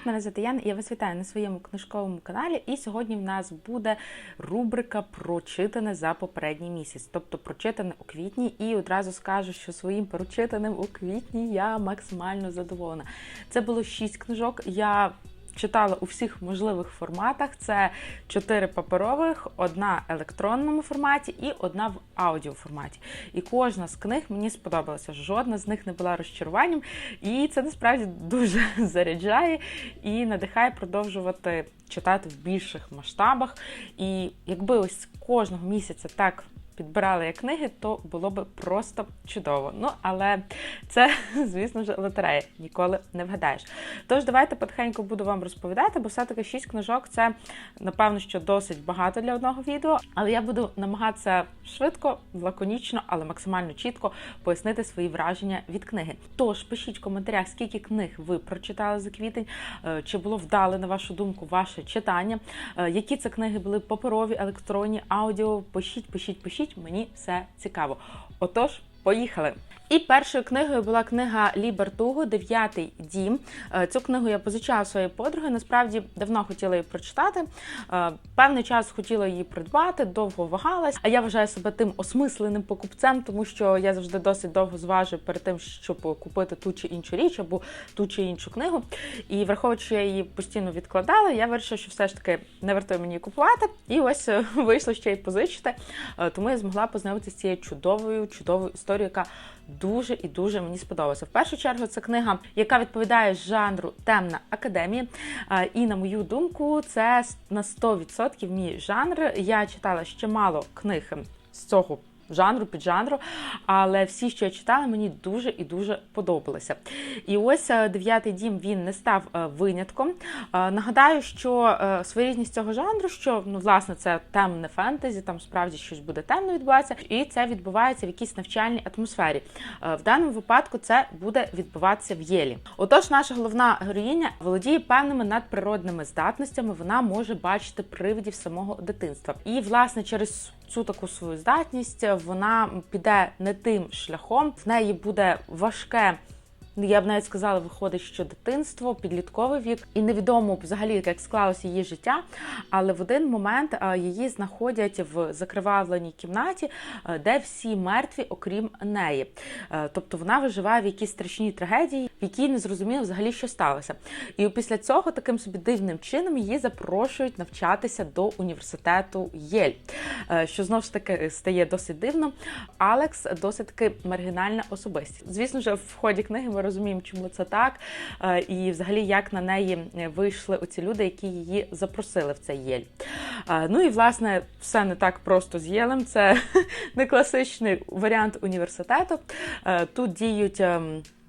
Привіт, мене звати Яна, і я вас вітаю на своєму книжковому каналі. І сьогодні в нас буде рубрика прочитане за попередній місяць, тобто прочитане у квітні. І одразу скажу, що своїм прочитаним у квітні я максимально задоволена. Це було шість книжок. Я читала у всіх можливих форматах. Це чотири паперових, одна в електронному форматі і одна в аудіоформаті. І кожна з книг мені сподобалася. Жодна з них не була розчаруванням. І це насправді дуже заряджає і надихає продовжувати читати в більших масштабах. І якби ось кожного місяця так. Підбирали як книги, то було б просто чудово. Ну, але це, звісно ж, лотерея, ніколи не вгадаєш. Тож, давайте потихеньку буду вам розповідати, бо все-таки шість книжок це, напевно, що досить багато для одного відео. Але я буду намагатися швидко, лаконічно, але максимально чітко пояснити свої враження від книги. Тож пишіть в коментарях, скільки книг ви прочитали за квітень, е, чи було вдале, на вашу думку, ваше читання, е, які це книги були паперові, електронні, аудіо. Пишіть, пишіть, пишіть. Мені все цікаво. Отож, поїхали. І першою книгою була книга Лі Бартугу Дев'ятий дім. Е, Цю книгу я позичала своєї подруги. Насправді давно хотіла її прочитати. Е, Певний час хотіла її придбати, довго вагалась. А я вважаю себе тим осмисленим покупцем, тому що я завжди досить довго зважую перед тим, щоб купити ту чи іншу річ або ту чи іншу книгу. І враховуючи, я її постійно відкладала, я вирішила, що все ж таки не вартує мені купувати. І ось е, вийшло ще й позичити. Тому я змогла познайомитися з цією чудовою, чудовою історією, яка дуже і дуже мені сподобалося. В першу чергу це книга, яка відповідає жанру Темна академія. І на мою думку, це на 100% мій жанр. Я читала ще мало книг з цього. Жанру піджанру, але всі, що я читала, мені дуже і дуже подобалося. І ось е, дев'ятий дім він не став е, винятком. Е, Нагадаю, що своєрідність цього жанру, що ну власне це темне фентезі, там справді щось буде темно відбуватися, і це відбувається в якійсь навчальній атмосфері. В даному випадку це буде відбуватися в Єлі. Отож, наша головна героїня володіє певними надприродними здатностями. Вона може бачити привидів самого дитинства. І власне через цю таку свою здатність вона піде не тим шляхом. В неї буде важке. Я б навіть сказала, виходить, що дитинство, підлітковий вік, і невідомо взагалі, як склалося її життя. Але в один момент е, її знаходять в закривавленій кімнаті, е, де всі мертві, окрім неї. Е, Тобто вона виживає в якійсь страшній трагедії, в якій не зрозуміло взагалі, що сталося. І після цього таким собі дивним чином її запрошують навчатися до університету Єль, що знову ж таки стає досить дивно. Алекс досить таки маргінальна особистість. Звісно ж, в ході книги ми розуміємо, чому це так, е, і взагалі як на неї вийшли оці люди, які її запросили в цей Єль. Е, Ну і власне все не так просто з Єлем. Це не класичний варіант університету. Е, Тут діють.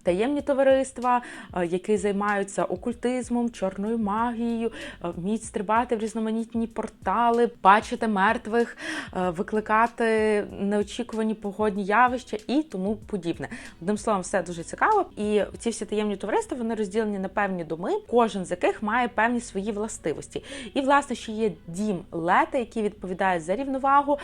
Таємні товариства, е, які займаються окультизмом, чорною магією, е, вміють стрибати в різноманітні портали, бачити мертвих, е, викликати неочікувані погодні явища і тому подібне. Одним словом, все дуже цікаво. І ці всі таємні товариства вони розділені на певні доми, кожен з яких має певні свої властивості. І власне ще є дім лети, який відповідає за рівновагу,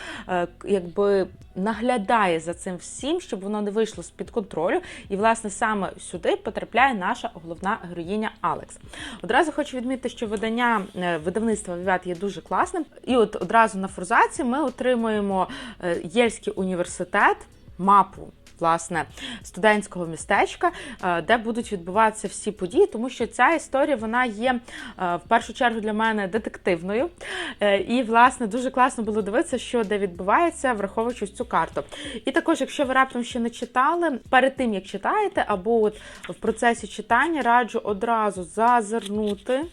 якби наглядає за цим всім, щоб воно не вийшло з під контролю. І власне саме сюди потрапляє наша головна героїня Алекс. Одразу хочу відмітити, що видання е, видавництва Віват є дуже класним. І от одразу на форзаці ми отримуємо е, Єльський університет, мапу. Власне, студентського містечка, е, де будуть відбуватися всі події, тому що ця історія вона є е, в першу чергу для мене детективною. Е, І, власне, дуже класно було дивитися, що де відбувається, враховуючи цю карту. І також, якщо ви раптом ще не читали, перед тим як читаєте, або от в процесі читання раджу одразу зазирнути.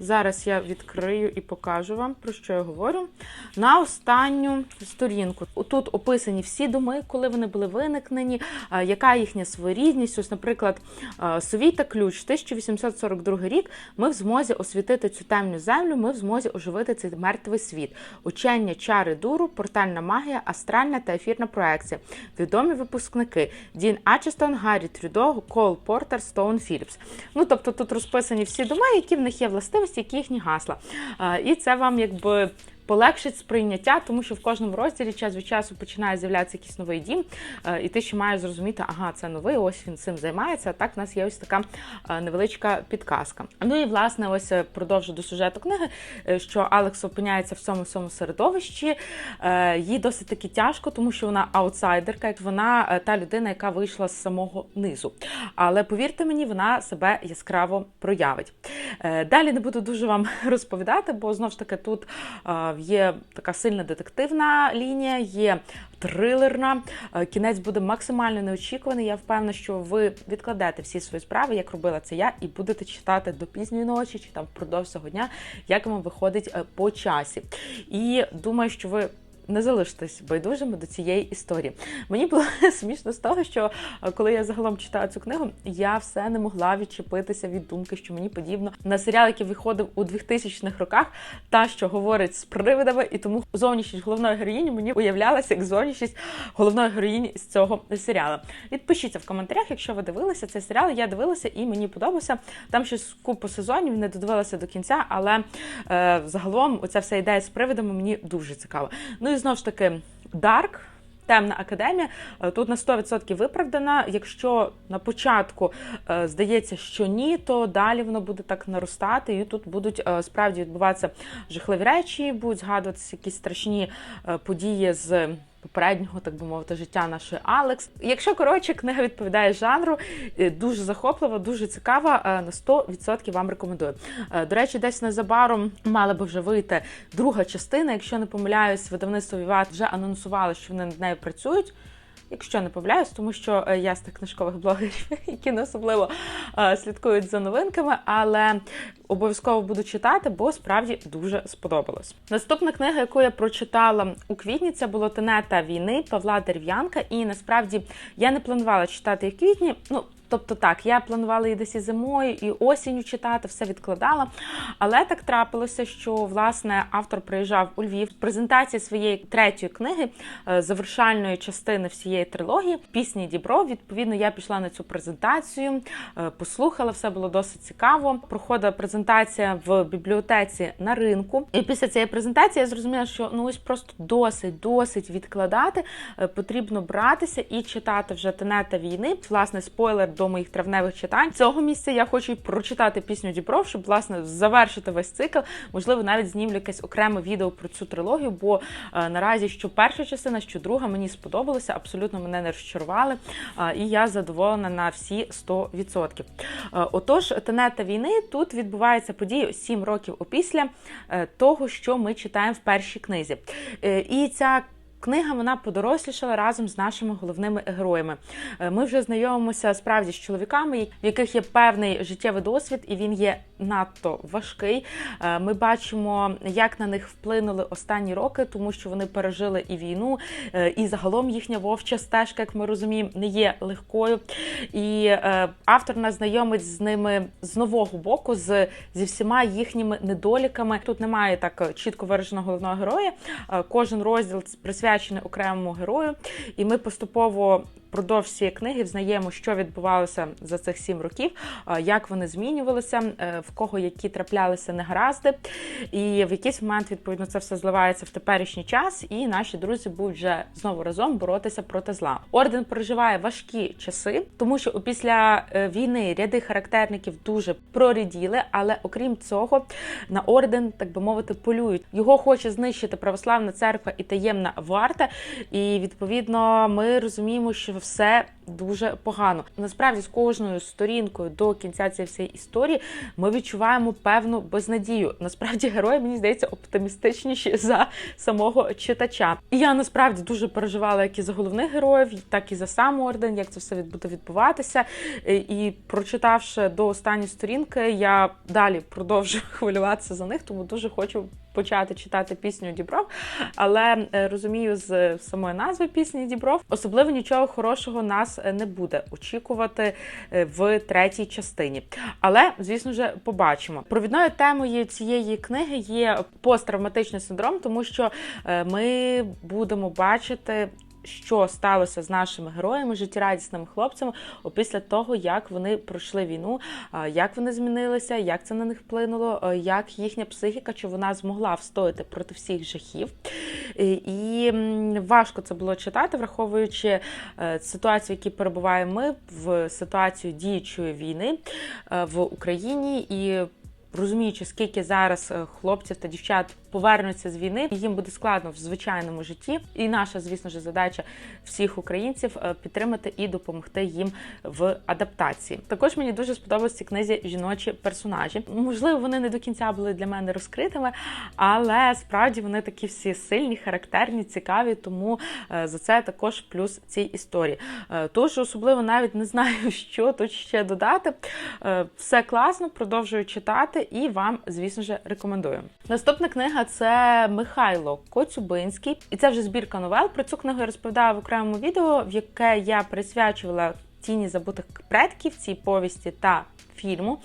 Зараз я відкрию і покажу вам, про що я говорю. На останню сторінку. Тут описані всі доми, коли вони були виникнені, яка їхня своєрідність. Ось, наприклад, Совій ключ, 1842 рік. Ми в змозі освітити цю темну землю, ми в змозі оживити цей мертвий світ. Учення чари дуру, портальна магія, астральна та ефірна проекція. Відомі випускники Дін Ачестон, Гаррі Трюдо, Кол Портер, Стоун Філіпс. Ну тобто тут розписані всі доми, які в них є властивості, які їхні гасла. Е, І це вам якби полегшить сприйняття, тому що в кожному розділі час від часу починає з'являтися якийсь новий дім, е, і ти ще маєш зрозуміти, ага, це новий, ось він цим займається. А так в нас є ось така е, невеличка підказка. Ну і власне, ось е, продовжу до сюжету книги, що Алекс опиняється в цьому всьому середовищі. Їй досить таки тяжко, тому що вона аутсайдерка, як вона та людина, яка вийшла з самого низу. Але повірте мені, вона себе яскраво проявить. Далі не буду дуже вам розповідати, бо знову ж таки тут є така сильна детективна лінія, є трилерна. Е, Кінець буде максимально неочікуваний. Я впевнена, що ви відкладете всі свої справи, як робила це я, і будете читати до пізньої ночі чи там впродовж цього дня, як вам виходить е, по часі. І думаю, що ви. Не залиштесь байдужими до цієї історії. Мені було смішно з того, що е, коли я загалом читала цю книгу, я все не могла відчепитися від думки, що мені подібно на серіал, який виходив у 2000-х роках, та що говорить з привидами, і тому зовнішність головної героїні мені уявлялася як зовнішність головної героїні з цього серіалу. Відпишіться в коментарях, якщо ви дивилися цей серіал. Я дивилася і мені подобався. Там ще купу сезонів не додивилася до кінця, але е, загалом оця вся ідея з привидами мені дуже цікава. Ну і знову ж таки, Дарк. Темна академія е, тут на 100% виправдана. Якщо на початку е, здається, що ні, то далі воно буде так наростати, і тут будуть е, справді відбуватися жахливі речі, будуть згадуватися якісь страшні події з. Попереднього, так би мовити, життя нашої Алекс. Якщо коротше, книга відповідає жанру, е, дуже захоплива, дуже цікава. е, На 100% вам рекомендую. Е, До речі, десь незабаром мала би вже вийти друга частина. Якщо не помиляюсь, видавництво Віват вже анонсувало, що вони над нею працюють. Якщо не помиляюсь, тому що е, я з тих книжкових блогерів, які не особливо е, слідкують за новинками, але обов'язково буду читати, бо справді дуже сподобалось. Наступна книга, яку я прочитала у квітні, це було Тенета війни Павла Дерев'янка. І насправді я не планувала читати її в квітні. Ну, Тобто так, я планувала її десь і зимою, і осінню читати, все відкладала. Але так трапилося, що власне автор приїжджав у Львів презентації своєї третьої книги, е, завершальної частини всієї трилогії пісні Дібро. Відповідно, я пішла на цю презентацію, е, послухала, все було досить цікаво. Проходила презентація в бібліотеці на ринку. І після цієї презентації я зрозуміла, що ну ось просто досить, досить відкладати. Е, Потрібно братися і читати вже тенета війни. Власне, спойлер до моїх травневих читань. Цього місця я хочу прочитати пісню Дібров, щоб власне завершити весь цикл. Можливо, навіть знімлю якесь окреме відео про цю трилогію, бо е, наразі що перша частина, що друга мені сподобалося, абсолютно мене не розчарували. Е, і я задоволена на всі 100%. Е, отож, тенета війни тут відбуваються події 7 років опісля е, того, що ми читаємо в першій книзі. Е, І ця Книга вона подорослішала разом з нашими головними героями. Е, Ми вже знайомимося справді з чоловіками, в яких є певний життєвий досвід, і він є надто важкий. Е, Ми бачимо, як на них вплинули останні роки, тому що вони пережили і війну, е, і загалом їхня вовча стежка, як ми розуміємо, не є легкою. І е, автор нас знайомить з ними з нового боку, з, зі всіма їхніми недоліками. Тут немає так чітко вираженого головного героя. Кожен розділ присвячений окремому герою, і ми поступово. Продовж цієї книги взнаємо, що відбувалося за цих сім років, як вони змінювалися, е, в кого які траплялися негаразди. І в якийсь момент, відповідно, це все зливається в теперішній час, і наші друзі будуть вже знову разом боротися проти зла. Орден переживає важкі часи, тому що після е, війни ряди характерників дуже проріділи, але окрім цього, на орден, так би мовити, полюють. Його хоче знищити православна церква і таємна варта. І відповідно ми розуміємо, що все дуже погано. Насправді, з кожною сторінкою до кінця цієї всієї історії ми відчуваємо певну безнадію. Насправді, герої мені здається оптимістичніші за самого читача. І я насправді дуже переживала як і за головних героїв, так і за сам орден, як це все буде відбуватися. І прочитавши до останньої сторінки, я далі продовжую хвилюватися за них, тому дуже хочу почати читати пісню Дібров, але е, розумію з самої назви пісні Дібров, особливо нічого хорошого нас е, не буде очікувати е, в третій частині. Але, звісно ж, побачимо. Провідною темою цієї книги є посттравматичний синдром, тому що е, ми будемо бачити. Що сталося з нашими героями, життєрадісними хлопцями після того, як вони пройшли війну, як вони змінилися, як це на них вплинуло, як їхня психіка, чи вона змогла встояти проти всіх жахів. І важко це було читати, враховуючи е, ситуацію, в якій перебуваємо ми, в ситуацію діючої війни е, в Україні і. Розуміючи, скільки зараз е, хлопців та дівчат повернуться з війни, їм буде складно в звичайному житті. І наша, звісно ж, задача всіх українців е, підтримати і допомогти їм в адаптації. Також мені дуже сподобалися книзі жіночі персонажі. Можливо, вони не до кінця були для мене розкритими, але справді вони такі всі сильні, характерні, цікаві. Тому е, за це також плюс цій історії. Е, Тож особливо навіть не знаю, що тут ще додати. Все класно, продовжую читати і вам, звісно ж, рекомендую. Наступна книга це Михайло Коцюбинський, і це вже збірка новел. Про цю книгу я розповідала в окремому відео, в яке я присвячувала тіні забутих предків цій повісті та фільму,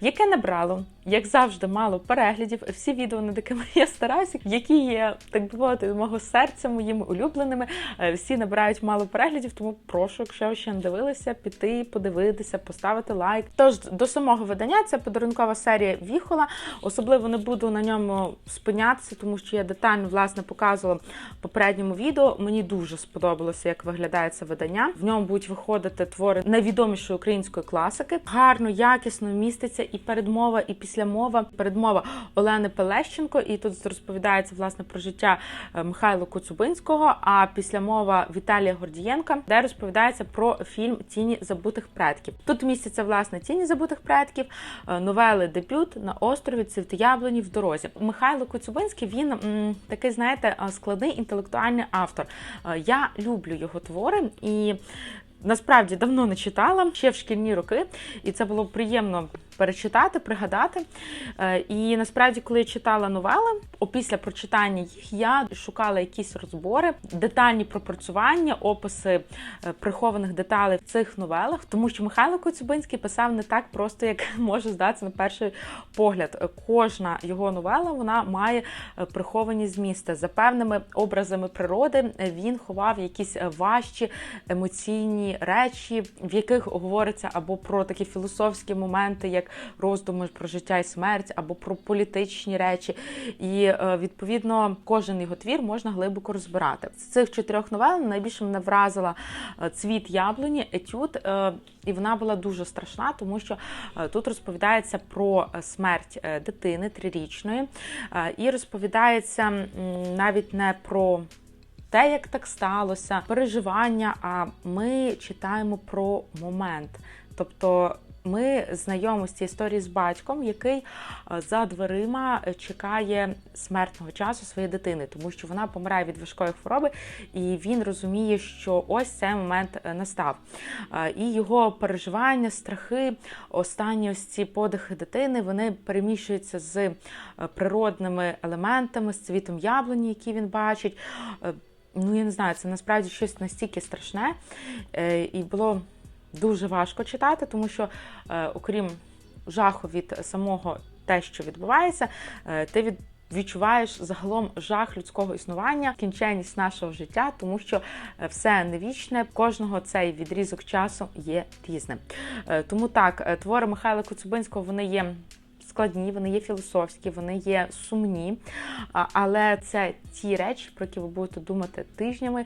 яке набрало, як завжди, мало переглядів. Всі відео, над якими я стараюся, які є, так би мовити, мого серця, моїми улюбленими. е, Всі набирають мало переглядів, тому прошу, якщо ще не дивилися, піти, подивитися, поставити лайк. Тож до самого видання це подарункова серія Віхола. Особливо не буду на ньому спинятися, тому що я детально власне показувала в попередньому відео. Мені дуже сподобалося, як виглядає це видання. В ньому будуть виходити твори найвідомішої української класики. Гарно, якісно міститься і передмова, і післямова. Передмова Олени Пелещенко, і тут розповідається власне про життя е, Михайла Коцюбинського. А післямова Віталія Гордієнка, де розповідається про фільм Тіні забутих предків. Тут містяться власне тіні забутих предків, е, новели дебют на острові Цвіти в дорозі. Михайло Коцюбинський він м, такий, знаєте, е, складний інтелектуальний автор. Я люблю його твори і. Насправді давно не читала ще в шкільні роки, і це було приємно перечитати, пригадати. Е, І насправді, коли я читала новели, опісля прочитання їх я шукала якісь розбори, детальні пропрацювання, описи е, прихованих деталей в цих новелах, тому що Михайло Коцюбинський писав не так просто, як може здатися на перший погляд. Кожна його новела вона має е, приховані змісти за певними образами природи. Він ховав якісь важчі емоційні речі, в яких говориться або про такі філософські моменти, як роздуми про життя і смерть, або про політичні речі. І е, відповідно кожен його твір можна глибоко розбирати. З цих чотирьох новел найбільше мене вразила е, цвіт яблуні, етюд, е, і вона була дуже страшна, тому що тут розповідається про смерть дитини трирічної, і розповідається навіть не про те, як так сталося, переживання. А ми читаємо про момент. Тобто ми знайомі з цією історією з батьком, який е, за дверима е, чекає смертного часу своєї дитини, тому що вона помирає від важкої хвороби, і він розуміє, що ось цей момент е, настав. І його переживання, страхи, останні ось ці подихи дитини, вони переміщуються з природними елементами, з цвітом яблуні, які він бачить. Ну, я не знаю, це насправді щось настільки страшне, е, і було дуже важко читати, тому що, е, окрім жаху від самого те, що відбувається, е, ти від. Відчуваєш загалом жах людського існування, кінченість нашого життя, тому що все не вічне, кожного цей відрізок часу є різним. Тому так, твори Михайла Коцюбинського вони є складні, вони є філософські, вони є сумні. Але це ті речі, про які ви будете думати тижнями,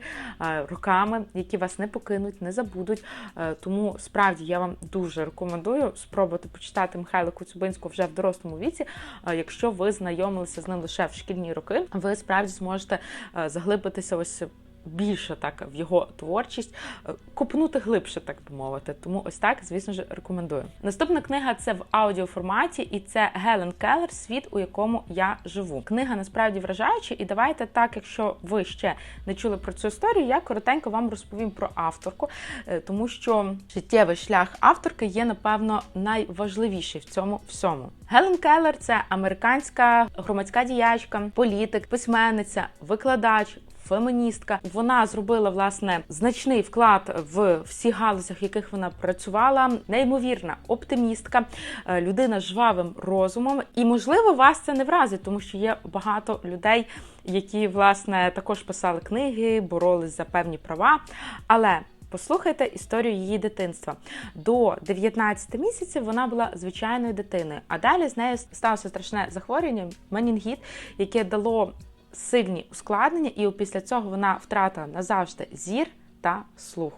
роками, які вас не покинуть, не забудуть. Е, Тому справді я вам дуже рекомендую спробувати почитати Михайла Коцюбинського вже в дорослому віці. Якщо ви знайомилися з ним лише в шкільні роки, ви справді зможете е, заглибитися ось. Більше так в його творчість, е, копнути глибше, так би мовити. Тому ось так, звісно ж, рекомендую. Наступна книга це в аудіоформаті, і це Гелен Келлер Світ, у якому я живу. Книга насправді вражаюча, і давайте так, якщо ви ще не чули про цю історію, я коротенько вам розповім про авторку, е, тому що життєвий шлях авторки є, напевно, найважливіший в цьому всьому. Гелен Келлер це американська громадська діячка, політик, письменниця, викладач феміністка. Вона зробила власне значний вклад в всі галузях, в яких вона працювала. Неймовірна оптимістка, е, людина з жвавим розумом. І можливо вас це не вразить, тому що є багато людей, які власне також писали книги, боролись за певні права. Але Послухайте історію її дитинства. До 19 місяців вона була звичайною дитиною, а далі з нею сталося страшне захворювання, менінгіт, яке дало сильні ускладнення, і після цього вона втратила назавжди зір та слух.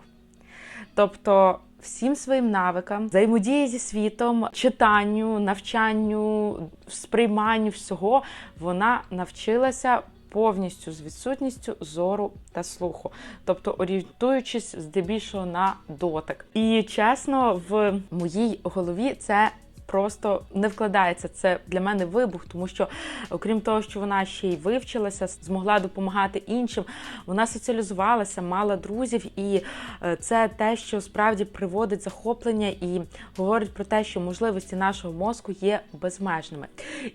Тобто всім своїм навикам, взаємодії зі світом, читанню, навчанню, сприйманню всього вона навчилася повністю з відсутністю зору та слуху, тобто орієнтуючись здебільшого на дотик. І чесно, в моїй голові це просто не вкладається. Це для мене вибух, тому що, окрім того, що вона ще й вивчилася, змогла допомагати іншим. Вона соціалізувалася, мала друзів, і е, це те, що справді приводить захоплення і говорить про те, що можливості нашого мозку є безмежними.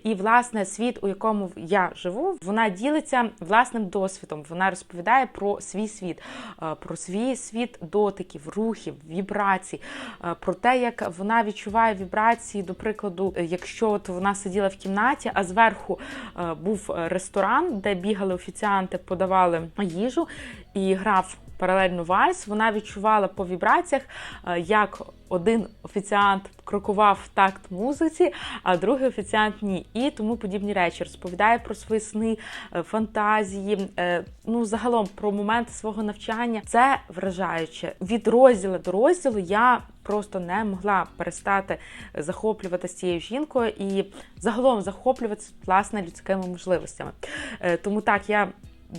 І власне світ, у якому я живу, вона ділиться власним досвідом. Вона розповідає про свій світ, е, про свій світ дотиків, рухів, вібрацій, е, про те, як вона відчуває вібрації до прикладу, е, якщо от вона сиділа в кімнаті, а зверху е, був ресторан, де бігали офіціанти, подавали їжу і грав паралельно вальс, вона відчувала по вібраціях, е, як один офіціант крокував в такт музиці, а другий офіціант ні. І тому подібні речі розповідає про свої сни, фантазії. Ну, загалом про моменти свого навчання. Це вражаюче. Від розділу до розділу я просто не могла перестати захоплюватися цією жінкою і загалом захоплюватися власне людськими можливостями. Е, тому так я.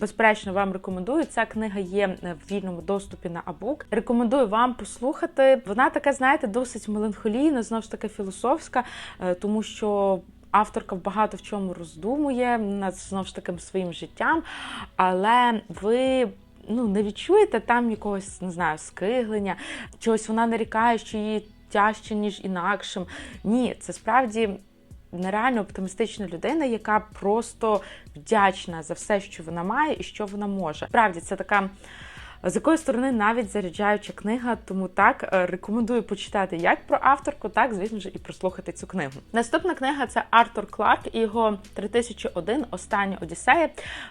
Безперечно, вам рекомендую. Ця книга є в вільному доступі на Абук. Рекомендую вам послухати. Вона така, знаєте, досить меланхолійна, знову ж таки філософська, е, тому що авторка багато в чому роздумує над знову ж таким своїм життям, але ви ну, не відчуєте там якогось, не знаю, скиглення, чогось вона нарікає, що її тяжче, ніж інакшим. Ні, це справді нереально оптимістична людина, яка просто вдячна за все, що вона має і що вона може. Справді, це така з якої сторони навіть заряджаюча книга, тому так е, рекомендую почитати як про авторку, так звісно ж і прослухати цю книгу. Наступна книга це Артур Кларк і його 3001 Остання Одіссея.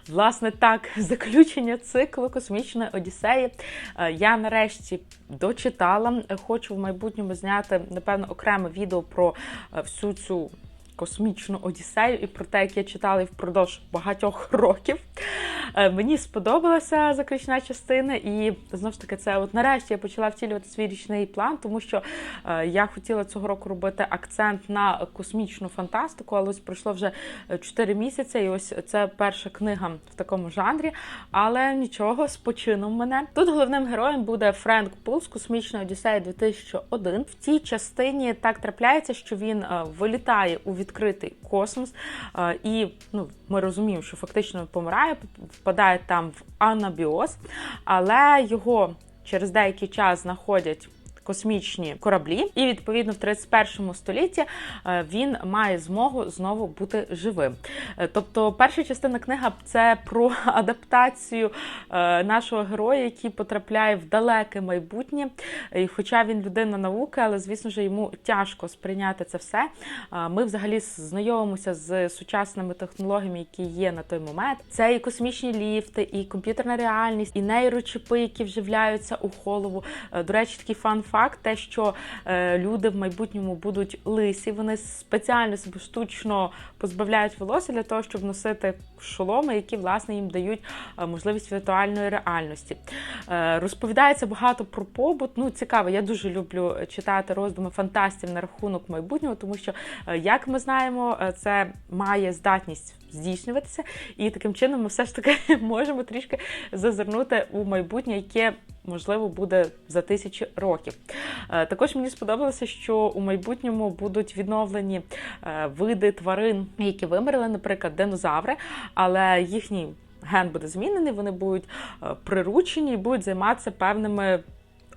Власне, так, заключення циклу космічної Одіссеї. Е, я нарешті дочитала. Хочу в майбутньому зняти напевно окреме відео про е, всю цю космічну Одіссею і про те, як я читала впродовж багатьох років. Е, мені сподобалася заключна частина, і знову ж таки, це от нарешті я почала втілювати свій річний план, тому що е, я хотіла цього року робити акцент на космічну фантастику, але ось пройшло вже 4 місяці, і ось це перша книга в такому жанрі. Але нічого, з почином мене. Тут головним героєм буде Френк Пул з космічної Одіссеї 2001. В цій частині так трапляється, що він е, вилітає у відкритий космос, і ну, ми розуміємо, що фактично помирає, впадає там в анабіоз, але його через деякий час знаходять космічні кораблі, і відповідно в 31 столітті е, він має змогу знову бути живим. Е, тобто, перша частина книги це про адаптацію е, нашого героя, який потрапляє в далеке майбутнє. І Хоча він людина науки, але звісно ж йому тяжко сприйняти це все. Ми взагалі знайомимося з сучасними технологіями, які є на той момент. Це і космічні ліфти, і комп'ютерна реальність, і нейрочіпи, які вживляються у голову. До речі, такий фан факт, те, що е, люди в майбутньому будуть лисі, вони спеціально себе штучно позбавляють волосся для того, щоб носити шоломи, які власне їм дають е, можливість віртуальної реальності. Е, розповідається багато про побут. Ну, цікаво, я дуже люблю читати роздуми фантастів на рахунок майбутнього, тому що, е, як ми знаємо, е, це має здатність здійснюватися, і таким чином ми все ж таки можемо трішки зазирнути у майбутнє, яке можливо буде за тисячі років. Е, також мені сподобалося, що у майбутньому будуть відновлені е, види тварин, які вимерли, наприклад, динозаври, але їхній ген буде змінений, вони будуть е, приручені і будуть займатися певними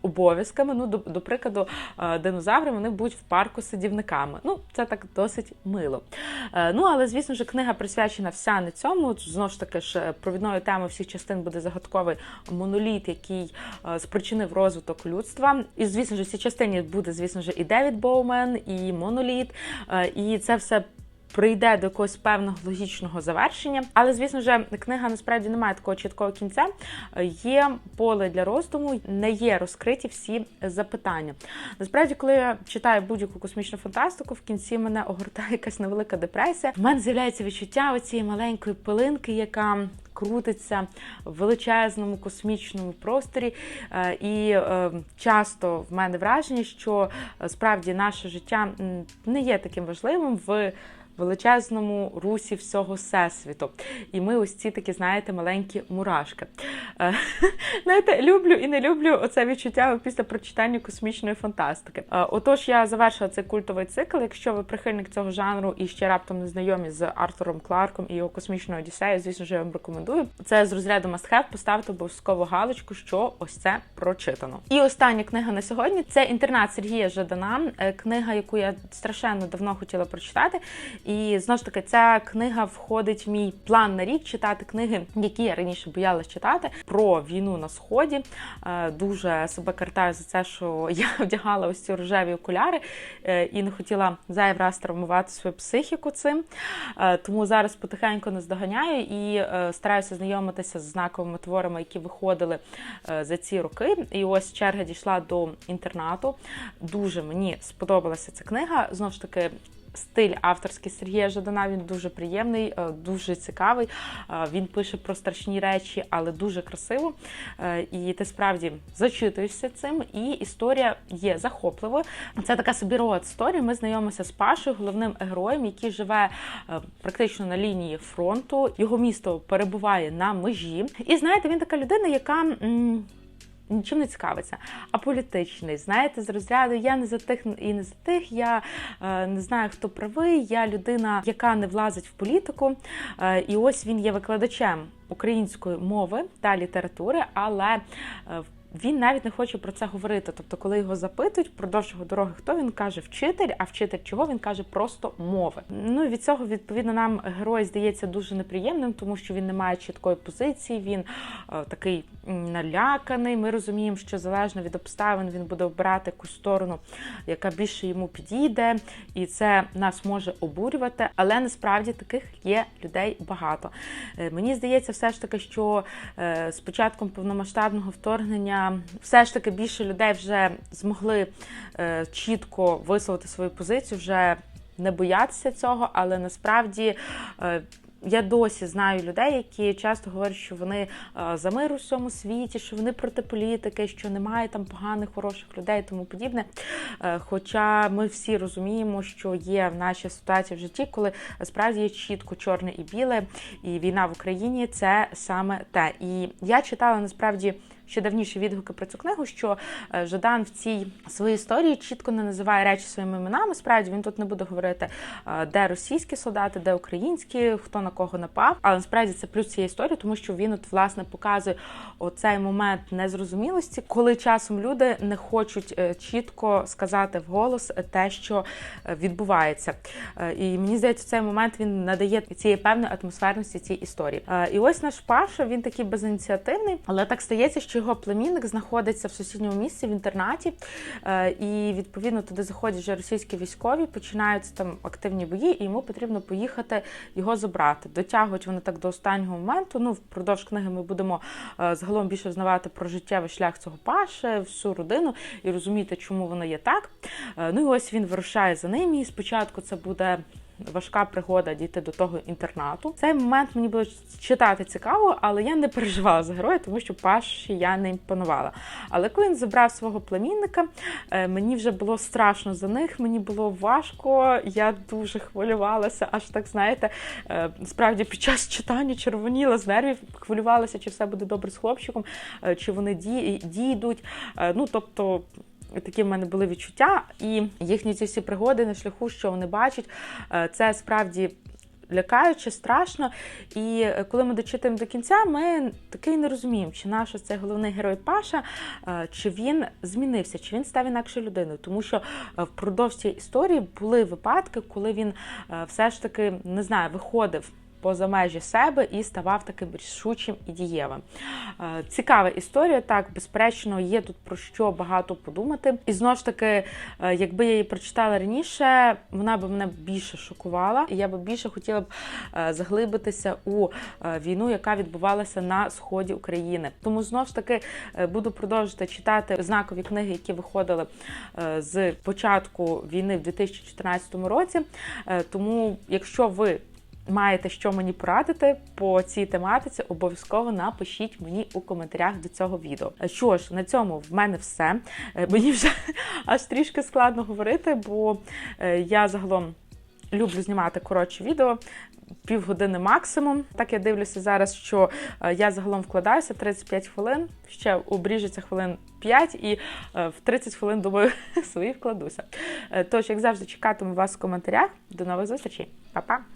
обов'язками. Ну, до, до прикладу, е, динозаври вони будуть в парку сидівниками. Ну, це так досить мило. Е, Ну, але звісно ж, книга присвячена вся не цьому. Знову ж таки ж провідною темою всіх частин буде загадковий моноліт, який спричинив розвиток людства. І звісно ж, в цій частині буде, звісно ж, і Девід Боумен, і моноліт, і це все. Прийде до якогось певного логічного завершення, але звісно ж, книга насправді не має такого чіткого кінця. Є поле для роздуму, не є розкриті всі запитання. Насправді, коли я читаю будь-яку космічну фантастику, в кінці мене огортає якась невелика депресія. В мене з'являється відчуття оцієї маленької пилинки, яка крутиться в величезному космічному просторі. Е, І е, часто в мене враження, що е, справді наше життя не є таким важливим в величезному русі всього всесвіту. І ми ось ці такі, знаєте, маленькі мурашки. Е, Знаєте, люблю і не люблю оце відчуття після прочитання космічної фантастики. Е, Отож, я завершила цей культовий цикл. Якщо ви прихильник цього жанру і ще раптом не знайомі з Артуром Кларком і його космічною одіссеєю, звісно ж, я вам рекомендую. Це з розряду must have, поставте обов'язково галочку, що ось це прочитано. І остання книга на сьогодні це інтернат Сергія Жадана, е, книга, яку я страшенно давно хотіла прочитати. І знову ж таки, ця книга входить в мій план на рік читати книги, які я раніше боялась читати про війну на сході. Е, Дуже себе картаю за це, що я вдягала ось ці рожеві окуляри е, і не хотіла зайвий раз травмувати свою психіку цим. Е, Тому зараз потихеньку наздоганяю і е, стараюся знайомитися з знаковими творами, які виходили за ці роки. І ось черга дійшла до інтернату. Дуже мені сподобалася ця книга. Знову ж таки. Стиль авторський Сергія Жадана він дуже приємний, е, дуже цікавий. Е, Він пише про страшні речі, але дуже красиво. Е, І ти справді зачитуєшся цим. І історія є захопливою. Це така собі роад сторі. Ми знайомимося з Пашою, головним героєм, який живе практично на лінії фронту. Його місто перебуває на межі. І знаєте, він така людина, яка. Нічим не цікавиться, а політичний. Знаєте, з розряду я не за тих і не за тих. Я е, не знаю, хто правий. Я людина, яка не влазить в політику. Е, і ось він є викладачем української мови та літератури, але е, він навіть не хоче про це говорити. Тобто, коли його запитують впродовж його дороги, хто він каже вчитель, а вчитель чого він каже просто мови. Ну і від цього відповідно нам герой здається дуже неприємним, тому що він не має чіткої позиції. Він е, такий наляканий. Ми розуміємо, що залежно від обставин він буде обирати якусь сторону, яка більше йому підійде, і це нас може обурювати. Але насправді таких є людей багато. Е, Мені здається, все ж таки, що е, з початком повномасштабного вторгнення все ж таки більше людей вже змогли е, чітко висловити свою позицію, вже не боятися цього, але насправді. е, я досі знаю людей, які часто говорять, що вони е, за мир у всьому світі, що вони проти політики, що немає там поганих, хороших людей і тому подібне. Хоча ми всі розуміємо, що є в нашій ситуації в житті, коли справді є чітко чорне і біле, і війна в Україні це саме те. І я читала насправді. Ще давніше відгуки про цю книгу, що е, Жадан в цій своїй історії чітко не називає речі своїми іменами. Справді він тут не буде говорити, е, де російські солдати, де українські, хто на кого напав. Але насправді це плюс цієї історії, тому що він от власне показує оцей момент незрозумілості, коли часом люди не хочуть е, чітко сказати вголос те, що відбувається. І мені здається, цей момент він надає цієї певної атмосферності цій історії. І ось наш Паша, він такий безініціативний, але так стається, що його племінник знаходиться в сусідньому місці в інтернаті, Е, і відповідно туди заходять вже російські військові, починаються там активні бої, і йому потрібно поїхати його забрати. Дотягують вони так до останнього моменту. Ну, впродовж книги ми будемо е, загалом більше знавати про життєвий шлях цього Паші, всю родину і розуміти, чому воно є так. Е, Ну і ось він вирушає за ним. І спочатку це буде. Важка пригода дійти до того інтернату. Цей момент мені було читати цікаво, але я не переживала за героя, тому що Паші я не імпонувала. Але коли він забрав свого племінника, е, мені вже було страшно за них, мені було важко, я дуже хвилювалася, аж так знаєте, е, справді під час читання червоніла з нервів, хвилювалася, чи все буде добре з хлопчиком, е, чи вони ді- дійдуть. Ну тобто. Такі в мене були відчуття, і їхні ці всі пригоди на шляху, що вони бачать, е, це справді лякаюче, страшно. І е, коли ми дочитуємо до кінця, ми такий не розуміємо, чи наш цей головний герой Паша, е, чи він змінився, чи він став інакшою людиною. Тому що впродовж цієї історії були випадки, коли він все ж таки не знаю, виходив. Поза межі себе і ставав таким рішучим і дієвим. Е, Цікава історія, так, безперечно, є тут про що багато подумати. І знову ж таки, е, якби я її прочитала раніше, вона б мене більше шокувала, і я б більше хотіла б е, заглибитися у війну, яка відбувалася на сході України. Тому знову ж таки буду продовжувати читати знакові книги, які виходили з початку війни в 2014 році. Тому, якщо ви маєте що мені порадити по цій тематиці, обов'язково напишіть мені у коментарях до цього відео. Що ж, на цьому в мене все. Е, Мені вже аж трішки складно говорити, бо е, я загалом люблю знімати коротші відео. Півгодини максимум. Так я дивлюся зараз, що е, я загалом вкладаюся 35 хвилин, ще обріжеться хвилин 5, і е, в 30 хвилин, думаю, свої вкладуся. Е, Тож, як завжди, чекатиму вас в коментарях. До нових зустрічей. Па-па!